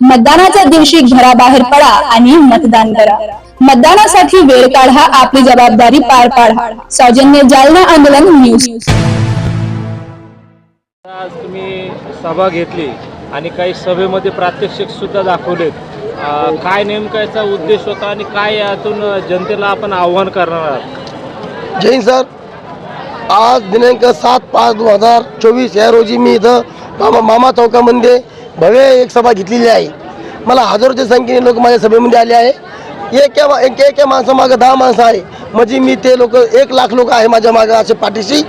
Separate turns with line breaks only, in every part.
मतदानाच्या दिवशी घराबाहेर पडा आणि मतदान करा. मतदानासाठी वेळ काढा आपली जबाबदारी पार पाडा. सौजन्य जालना आंदोलन न्यूज.
आज तुम्ही सभा घेतली आणि काही सभेमध्ये प्रात्यक्षिक सुद्धा दाखवलेत. काय नेमका याचा उद्देश होता आणि काय यातून जनतेला आपण आव्हान करणार आहात?
जैन सर. आज दिनांक सात पाच दोन हजार चोवीस या रोजी मी इथं मामा मामा चौकामध्ये भव्य एक सभा घेतलेली आहे. मला हजारोच्या संख्येने लोक माझ्या सभेमध्ये आले आहे. एका मा- एक एका माणसामागं दहा माणसं आहे. म्हणजे मी ते लोक एक लाख लोक आहे माझ्या मागं असे पाठीशी.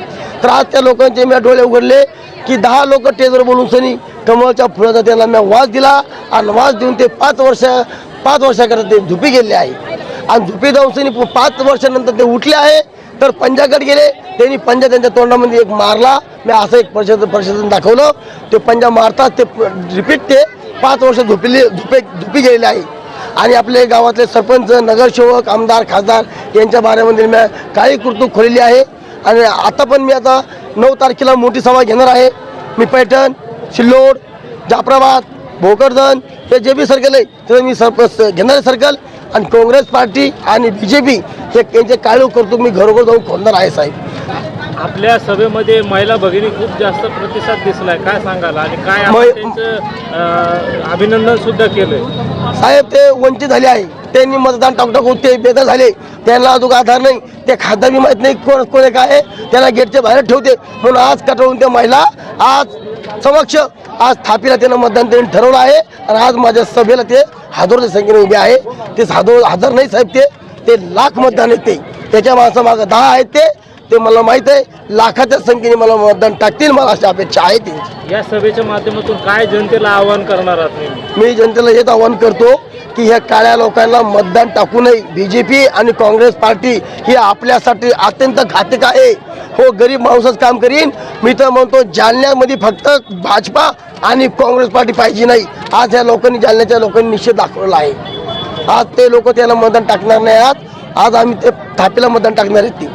तर आज त्या लोकांचे मी डोळे उघडले की दहा लोक टेजवर बोलून सनी कमळच्या फुलाचा त्यांना मी वास दिला आणि वास देऊन ते पाच वर्ष पाच वर्षाकरता ते झुपी गेले आहे. आणि झुपी जाऊन सनी पाच वर्षानंतर ते उठले आहे. तर पंजाकडे गेले त्यांनी पंजा त्यांच्या तोंडामध्ये एक मारला. मी असं एक प्रशासन प्रशासन दाखवलं. ते पंजा मारतात ते रिपीट ते पाच वर्ष झोपले झुपे झोपी गेलेले आहे. आणि आपले गावातले सरपंच नगरसेवक आमदार खासदार यांच्या बाऱ्यामध्ये मी काही कृतूक खोलेली आहे. आणि आता पण मी आता नऊ तारखेला मोठी सभा घेणार आहे. मी पैठण सिल्लोड जाफराबाद भोकरदन हे जे बी सर्कल आहे ते मी सरप घेणारे सर्कल आणि काँग्रेस पार्टी आणि बी जे पी हे यांचे काळू करतो मी घरोघर जाऊन खोलणार आहे साहेब.
आपल्या सभेमध्ये महिला भगिनी खूप जास्त प्रतिसाद दिसलाय. काय सांगाल? आणि काय त्यांचं अभिनंदन सुद्धा केलंय?
साहेब ते वंचित झाले आहे. त्यांनी मतदान टाकटाकून ते बेदर झाले. त्यांना अजून आधार नाही. ते खासदार बी माहीत नाही कोण कोण काय त्याला गेटच्या बाहेर ठेवते. म्हणून आज कटवून त्या महिला आज समक्ष आज थापीला त्यानं मतदान त्यांनी ठरवलं आहे. आणि आज माझ्या सभेला ते हजारोच्या संख्येने उभे आहे. ते हजार हजार नाही साहेब ते. ते लाख मतदान आहेत ते. त्याच्या माणसामागं दहा आहेत ते. ते मला माहीत आहे. लाखाच्या संख्येने मला मतदान टाकतील मला अशी अपेक्षा आहे त्यांची.
या सभेच्या माध्यमातून काय जनतेला आव्हान करणार आहात
मी जनतेला हेच आवाहन करतो की ह्या काळ्या लोकांना मतदान टाकू नये. बी जे पी आणि काँग्रेस पार्टी ही आपल्यासाठी अत्यंत घातक आहे. हो गरीब माणूसच काम करीन. मी तर म्हणतो जालन्यामध्ये फक्त भाजपा आणि काँग्रेस पार्टी पाहिजे नाही. आज ह्या लोकांनी जालन्याच्या लोकांनी निश्चित दाखवलेला आहे. आज ते लोक त्याला मतदान टाकणार नाही आज आज आम्ही ते थापीला मतदान टाकणार आहेत ती.